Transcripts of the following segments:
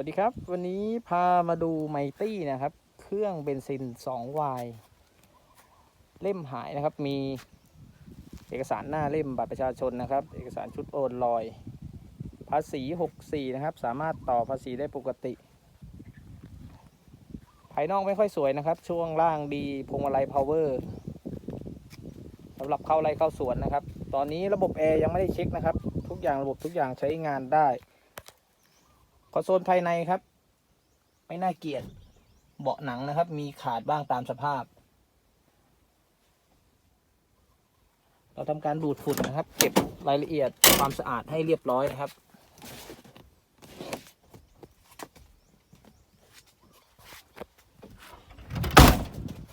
วัสดีครับ วันนี้พามาดูไมตี้นะครับ เครื่องเบนซิน2วายเล่มหายนะครับ มีเอกสารหน้าเล่มบัตรประชาชนนะครับ เอกสารชุดโอนลอย ภาษี 64 นะครับ สามารถต่อภาษีได้ปกติ ภายนอกไม่ค่อยสวยนะครับ ช่วงล่างดีพวงมาลัยพาวเวอร์สำหรับเข้าไรเข้าสวนนะครับ ตอนนี้ระบบแอร์ยังไม่ได้เช็คนะครับ ทุกอย่างระบบทุกอย่างใช้งานได้ คอนโซลภายในครับ ไม่น่าเกลียดเบาะหนังนะครับ มีขาดบ้างตามสภาพ เราทำการดูดฝุ่นนะครับ เก็บรายละเอียดความสะอาดให้เรียบร้อยนะครับ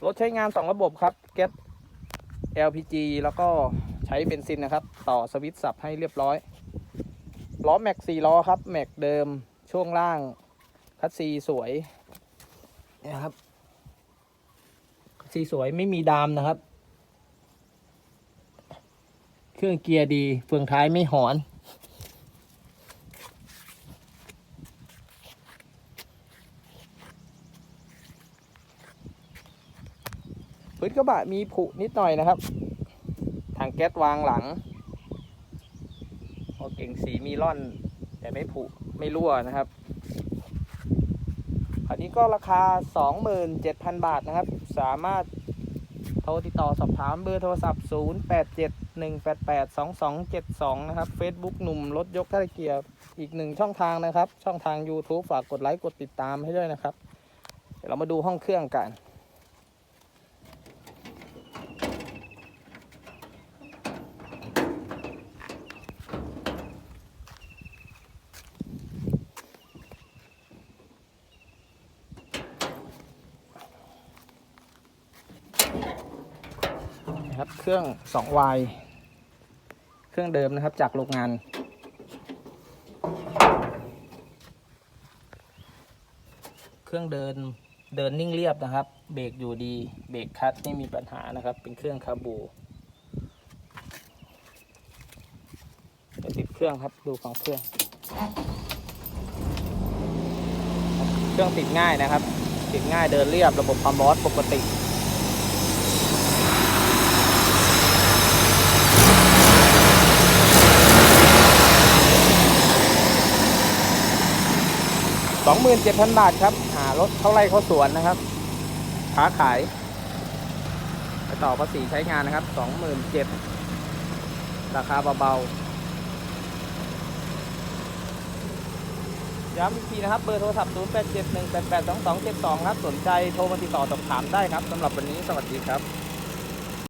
รถใช้งาน 2 ระบบครับแก๊ส LPG แล้วก็ใช้เบนซินนะครับ ต่อสวิตช์สับให้เรียบร้อย ล้อแม็ก 4 ล้อครับ แม็กเดิม ช่วงล่างคัสซีสวยเนี่ยครับคัสซีสวยไม่มีดามนะครับ เครื่องเกียร์ดีเฟืองท้ายไม่หอนพื้นกระบะมีผุนิดหน่อยนะครับถังแก๊สวางหลังพอเก่งสีมีร่อนแต่ไม่ผุ ไม่รั่วนะครับอันนี้ก็ราคา 27,000 บาทนะครับ สามารถโทรติดต่อสอบถามเบอร์โทรศัพท์ 0871882272 นะครับ Facebook หนุ่มรถยกท่าเกียบอีกหนึ่งช่องทางนะครับ ช่องทาง YouTube ฝากกดไลค์กดติดตามให้ด้วยนะครับ เดี๋ยวเรามาดูห้องเครื่องกัน นะครับ เครื่อง2วายเครื่องเดิมนะครับจากโรงงานเครื่องเดินเดินนิ่งเรียบนะครับ เบรกอยู่ดี เบรกคัดไม่มีปัญหานะครับ เป็นเครื่องคาบูเดี๋ยวติดเครื่องครับดูของเครื่อง เครื่องติดง่ายนะครับ ติดง่ายเดินเรียบระบบความร้อนปกติ สองหมื่นเจ็ดพันบาทครับ หารถเข้าไร่เข้าสวนนะครับค้าขายไปต่อภาษีใช้งานนะครับสองหมื่นเจ็ดราคาเบาๆ ย้ำอีกทีนะครับ เบอร์โทรศัพท์ 0 8 7 1 8 8 2 2 7 2 ครับ สนใจโทรมาติดต่อสอบถามได้ครับสำหรับวันนี้สวัสดีครับ